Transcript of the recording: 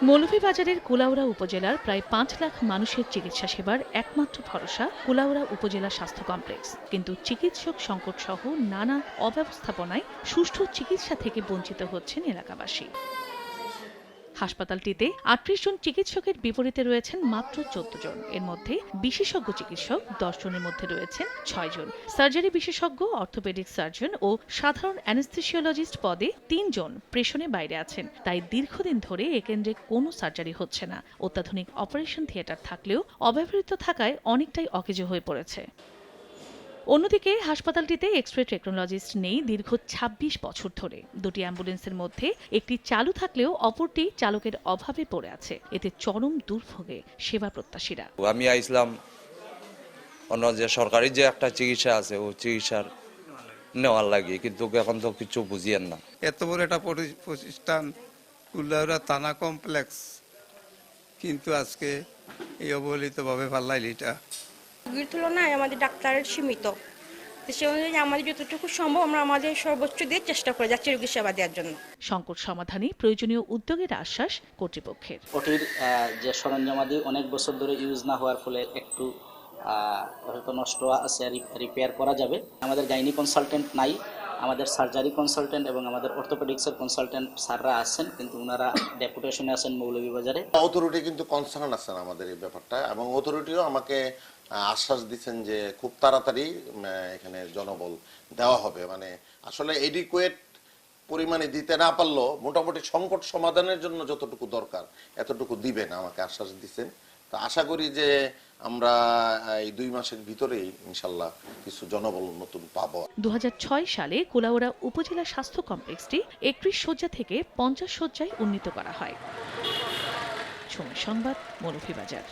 মৌলভীবাজারের কুলাউড়া উপজেলার প্রায় পাঁচ লাখ মানুষের চিকিৎসা সেবার একমাত্র ভরসা কুলাউড়া উপজেলা স্বাস্থ্য কমপ্লেক্স। কিন্তু চিকিৎসক সংকট সহ নানা অব্যবস্থাপনায় সুষ্ঠু চিকিৎসা থেকে বঞ্চিত হচ্ছেন এলাকাবাসী। হাসপাতালটিতে আটত্রিশ জন চিকিৎসকের বিপরীতে রয়েছেন মাত্র চোদ্দ জন। এর মধ্যে বিশেষজ্ঞ চিকিৎসক দশ জনের মধ্যে রয়েছেন ছয় জন। সার্জারি বিশেষজ্ঞ, অর্থোপেডিক সার্জন ও সাধারণ অ্যানেস্থেসিওলজিস্ট পদে তিনজন প্রেষণে বাইরে আছেন। তাই দীর্ঘদিন ধরে এ কেন্দ্রে কোনো সার্জারি হচ্ছে না। অত্যাধুনিক অপারেশন থিয়েটার থাকলেও অব্যবহৃত থাকায় অনেকটাই অকেজো হয়ে পড়েছে। অন্যদিকে হাসপাতালটিতে এক্স রে টেকনোলজিস্ট নেই দীর্ঘ ২৬ বছর ধরে। দুটি অ্যাম্বুলেন্সের মধ্যে একটি চালু থাকলেও অপরটি চালকের অভাবে পড়ে আছে। এতে চরম দুর্ভোগে সেবা প্রত্যাশীরা। আমি আইসলাম অন্য যে সরকারি যে একটা চিকিৎসা আছে ও চিকিৎসার নেওয়ার লাগে কিন্তু এখন তো কিছু বুঝিয়েন না। এত বড় একটা প্রতিষ্ঠান কুল্লাউরা থানা কমপ্লেক্স। কিন্তু আজকে এই অবহেলিতভাবে পাল্লাইল এটা। রোগীর তুলনায় আমাদের ডাক্তারের সীমিত। সে অনুযায়ী আমাদের যতটুকু সম্ভব আমরা আমাদের সর্বোচ্চ দিয়ে চেষ্টা করে যাচ্ছি রোগীর সেবা দেওয়ার জন্য। সংকট সমাধানে প্রয়োজনীয় উদ্যোগের আশ্বাস কর্তৃপক্ষের। ওটির যে সরঞ্জামাদি অনেক বছর ধরে ইউজ না হওয়ার ফলে একটু হয়তো নষ্ট আছে রিপেয়ার করা যাবে। আমাদের গাইনি কনসালটেন্ট নাই আমাদের সার্জারি কনসালটেন্ট এবং আমাদের অর্থোপেডিক্সের কনসালটেন্ট স্যাররা আছেন কিন্তু ওনারা ডেপুটেশনে আছেন মৌলভীবাজারে। অথরিটি কিন্তু কনসার্ন আছেন আমাদের এই ব্যাপারটা এবং অথরিটিও আমাকে আশ্বাস দিচ্ছেন যে খুব তাড়াতাড়ি এখানে জনবল দেওয়া হবে। মানে আসলে এডিকুয়েট পরিমাণে দিতে না পারলেও মোটামুটি সংকট সমাধানের জন্য যতটুকু দরকার, এতটুকু দিবেন আমাকে আশ্বাস দিচ্ছেন। তো আশা করি যে আমরা এই দুই মাসের ভিতরেই ইনশাল্লাহ কিছু জনবল নতুন পাবো। দু হাজার ছয় সালে কুলাউড়া উপজেলা স্বাস্থ্য কমপ্লেক্সটি একত্রিশ শয্যা থেকে পঞ্চাশ শয্যায় উন্নীত করা হয়। সময় সংবাদ, মৌলভীবাজার।